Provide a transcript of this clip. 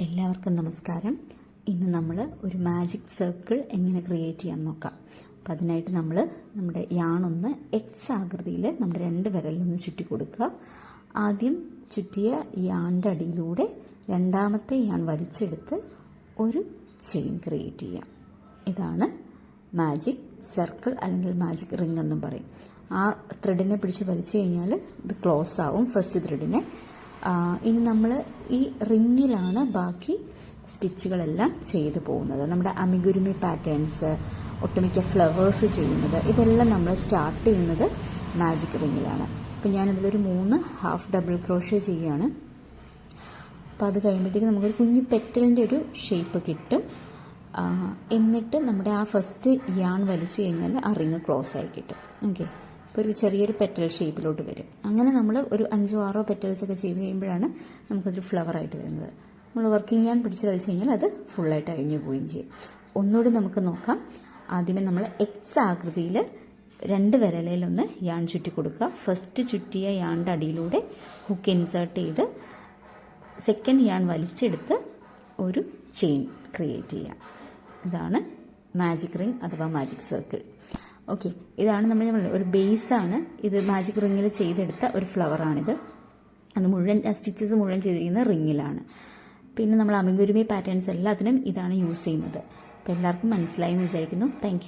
എല്ലാവർക്കും നമസ്കാരം. ഇന്ന് നമ്മൾ ഒരു മാജിക് സർക്കിൾ എങ്ങനെ ക്രിയേറ്റ് ചെയ്യാൻ നോക്കാം. അപ്പം അതിനായിട്ട് നമ്മൾ നമ്മുടെ യാണൊന്ന് എക്സ് ആകൃതിയിൽ നമ്മുടെ രണ്ട് വിരലിലൊന്ന് ചുറ്റി കൊടുക്കുക ആദ്യം ചുറ്റിയ യാണിന്റെ അടിയിലൂടെ രണ്ടാമത്തെ യാൺ വലിച്ചെടുത്ത് ഒരു ചെയിൻ ക്രിയേറ്റ് ചെയ്യാം. ഇതാണ് മാജിക് സർക്കിൾ അല്ലെങ്കിൽ മാജിക് റിംഗ് എന്നും പറയും. ആ ത്രെഡിനെ പിടിച്ച് വലിച്ചു കഴിഞ്ഞാൽ ഇത് ക്ലോസ് ആവും. ഫസ്റ്റ് ത്രെഡിനെ ഇനി നമ്മൾ ഈ റിങ്ങിലാണ് ബാക്കി സ്റ്റിച്ചുകളെല്ലാം ചെയ്തു പോകുന്നത്. നമ്മുടെ അമിഗുരുമി പാറ്റേൺസ് ഒട്ടുമിക്ക ഫ്ലവേഴ്സ് ചെയ്യുന്നത് ഇതെല്ലാം നമ്മൾ സ്റ്റാർട്ട് ചെയ്യുന്നത് മാജിക് റിങ്ങിലാണ്. അപ്പം ഞാനിതിലൊരു മൂന്ന് ഹാഫ് ഡബിൾ ക്രോഷ്യ ചെയ്യുകയാണ്. അപ്പോൾ അത് കഴിയുമ്പോഴത്തേക്ക് നമുക്കൊരു കുഞ്ഞു പെറ്റലിന്റെ ഒരു ഷേപ്പ് കിട്ടും. എന്നിട്ട് നമ്മുടെ ആ ഫസ്റ്റ് യാൺ വലിച്ചു കഴിഞ്ഞാൽ ആ റിങ് ക്ലോസ് ആയി കിട്ടും. ഓക്കെ ഇപ്പോൾ ഒരു ചെറിയൊരു പെറ്റൽ ഷേപ്പിലോട്ട് വരും. അങ്ങനെ നമ്മൾ ഒരു അഞ്ചോ ആറോ പെറ്റൽസ് ഒക്കെ ചെയ്ത് കഴിയുമ്പോഴാണ് നമുക്കതൊരു ഫ്ലവർ ആയിട്ട് വരുന്നത്. നമ്മൾ വർക്കിംഗ് ഞാൻ പിടിച്ച് വലിച്ചു കഴിഞ്ഞാൽ അത് ഫുള്ളായിട്ട് അഴിഞ്ഞു പോവുകയും ചെയ്യും. ഒന്നുകൂടി നമുക്ക് നോക്കാം. ആദ്യമേ നമ്മൾ എക്സ് ആകൃതിയിൽ രണ്ട് വിരലിലൊന്ന് യാൺ ചുറ്റി കൊടുക്കുക. ഫസ്റ്റ് ചുറ്റിയ യാണിന്റെ അടിയിലൂടെ ഹുക്ക് ഇൻസേർട്ട് ചെയ്ത് സെക്കൻഡ് യാൺ വലിച്ചെടുത്ത് ഒരു ചെയിൻ ക്രിയേറ്റ് ചെയ്യാം. ഇതാണ് മാജിക് റിംഗ് അഥവാ മാജിക് സർക്കിൾ ഓക്കെ ഇതാണ് നമ്മൾ പറഞ്ഞത്. ഒരു ബേസാണ് ഇത് മാജിക് റിങ്ങിൽ ചെയ്തെടുത്ത ഒരു ഫ്ലവറാണിത് അത് മുഴുവൻ സ്റ്റിച്ചസ് മുഴുവൻ ചെയ്തിരിക്കുന്നത് റിങ്ങിലാണ് പിന്നെ നമ്മൾ അമിഗുരുമി പാറ്റേൺസ് എല്ലാത്തിനും ഇതാണ് യൂസ് ചെയ്യുന്നത്. അപ്പോൾ എല്ലാവർക്കും മനസ്സിലായി എന്ന് വിചാരിക്കുന്നു. താങ്ക്